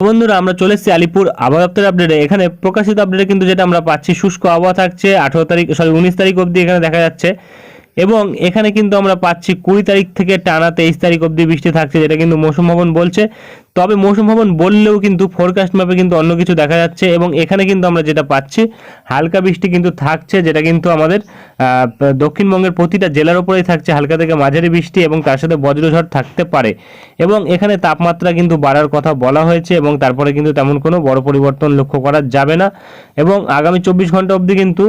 বন্ধুরা, আমরা চলে এসেছি আলিপুর আবহাওয়া দপ্তরের আপডেটে এখানে প্রকাশিত আপডেটে কিন্তু যেটা আমরা পাচ্ছি, শুষ্ক আবহাওয়া থাকছে, আঠারো তারিখ সরি উনিশ তারিখ অবধি এখানে দেখা যাচ্ছে। এবং এখানে কিন্তু আমরা পাচ্ছি কুড়ি তারিখ থেকে টানা তেইশ তারিখ অবধি বৃষ্টি থাকছে, যেটা কিন্তু মৌসুম ভবন বলছে। তবে মৌসুম ভবন বললেও কিন্তু ফোরকাস্ট ম্যাপে কিন্তু অন্য কিছু দেখা যাচ্ছে এবং এখানে কিন্তু আমরা যেটা পাচ্ছি, হালকা বৃষ্টি কিন্তু থাকছে, যেটা কিন্তু আমাদের দক্ষিণবঙ্গের প্রতিটা জেলার উপরেই থাকছে, হালকা থেকে মাঝারি বৃষ্টি এবং তার সাথে বজ্রঝড় থাকতে পারে। এবং এখানে তাপমাত্রা কিন্তু বাড়ার কথা বলা হয়েছে এবং তারপরে কিন্তু তেমন কোনো বড় পরিবর্তন লক্ষ্য করা যাবে না। এবং আগামী চব্বিশ ঘণ্টা অবধি কিন্তু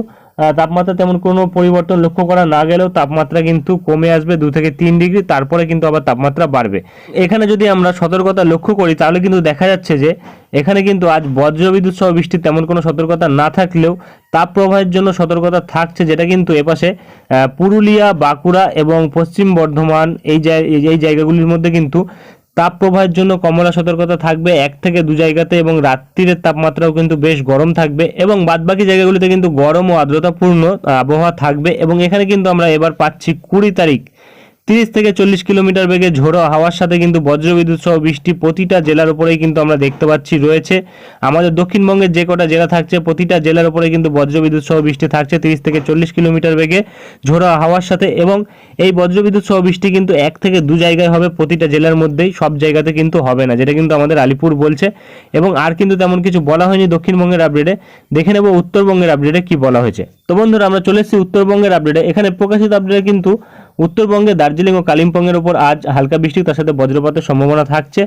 তাপমাত্রা তেমন কোনো পরিবর্তন লক্ষ্য করা না গেলেও তাপমাত্রা কিন্তু কমে আসবে দু থেকে তিন ডিগ্রি, তারপরে কিন্তু আবার তাপমাত্রা বাড়বে। এখানে যদি আমরা সতর্কতা লক্ষ্য করি, তাহলে কিন্তু দেখা যাচ্ছে যে এখানে কিন্তু আজ বজ্রবিদ্যুৎ সহ বৃষ্টির তেমন কোনো সতর্কতা না থাকলেও তাপ প্রবাহের জন্য সতর্কতা থাকছে যেটা কিন্তু এপাশে পুরুলিয়া, বাঁকুড়া এবং পশ্চিম বর্ধমান এই এই জায়গাগুলির মধ্যে কিন্তু তাপ প্রবাহের জন্য কমলা সতর্কতা থাকবে এক থেকে দু জায়গাতে এবং রাত্রিরের তাপমাত্রাও কিন্তু বেশ গরম থাকবে এবং বাদবাকি জায়গাগুলিতে কিন্তু গরম ও আর্দ্রতাপূর্ণ আবহাওয়া থাকবে এবং এখানে কিন্তু আমরা এবার পাচ্ছি কুড়ি তারিখ। তিরিশ থেকে চল্লিশ কিলোমিটার বেগে ঝোড়ো হাওয়ার সাথে কিন্তু বজ্রবিদ্যুৎ সহ বৃষ্টি প্রতিটা জেলার উপরেই কিন্তু আমরা দেখতে পাচ্ছি রয়েছে। আমাদের দক্ষিণবঙ্গের যে কটা জেলা থাকছে, প্রতিটা জেলার উপরে কিন্তু বজ্রবিদ্যুৎ সহ বৃষ্টি থাকছে তিরিশ থেকে চল্লিশ কিলোমিটার বেগে ঝোড়ো হাওয়ার সাথে এবং এই বজ্রবিদ্যুৎ সহ বৃষ্টি কিন্তু এক থেকে দু জায়গায় হবে প্রতিটা জেলার মধ্যেই, সব জায়গাতে কিন্তু হবে না, যেটা কিন্তু আমাদের আলিপুর বলছে। এবং আর কিন্তু তেমন কিছু বলা হয়নি দক্ষিণবঙ্গের আপডেটে দেখে নেব উত্তরবঙ্গের আপডেটে কি বলা হয়েছে। তো বন্ধুরা, আমরা চলে এসেছি উত্তরবঙ্গের আপডেটে এখানে প্রকাশিত আপডেটে কিন্তু উত্তরবঙ্গে দার্জিলিং ও কালিম্পংয়ের উপর আজ হালকা বৃষ্টি, তার সাথে বজ্রপাতের সম্ভাবনা থাকছে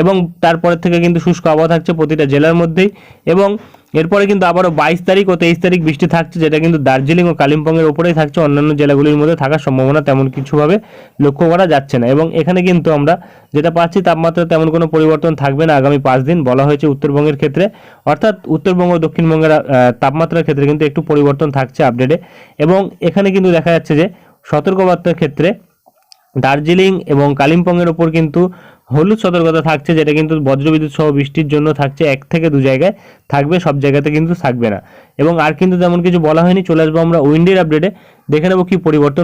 এবং তারপরের থেকে কিন্তু শুষ্ক আবহাওয়া থাকছে প্রতিটা জেলার মধ্যেই এবং এরপরে কিন্তু আবারও বাইশ তারিখ ও তেইশ তারিখ বৃষ্টি থাকছে, যেটা কিন্তু দার্জিলিং ও কালিম্পংয়ের উপরেই থাকছে। অন্যান্য জেলাগুলির মধ্যে থাকার সম্ভাবনা তেমন কিছুভাবে লক্ষ্য করা যাচ্ছে না এবং এখানে কিন্তু আমরা যেটা পাচ্ছি, তাপমাত্রা তেমন কোনো পরিবর্তন থাকবে না আগামী পাঁচ দিন, বলা হয়েছে উত্তরবঙ্গের ক্ষেত্রে। অর্থাৎ উত্তরবঙ্গ ও দক্ষিণবঙ্গের তাপমাত্রার ক্ষেত্রে কিন্তু একটু পরিবর্তন থাকছে আপডেটে। এবং এখানে কিন্তু দেখা যাচ্ছে যে সতর্কবার্তার ক্ষেত্রে দার্জিলিং এবং কালিম্পংয়ের ওপর কিন্তু হলুদ সতর্কতা থাকছে, যেটা কিন্তু বজ্রবিদ্যুৎ সহ বৃষ্টির জন্য থাকছে এক থেকে দু জায়গায়, থাকবে, সব জায়গাতে কিন্তু থাকবে না। এবং আর কিন্তু তেমন কিছু বলা হয়নি, চলে আসব আমরা উইন্ডের আপডেটে। দেখে নেব কি পরিবর্তন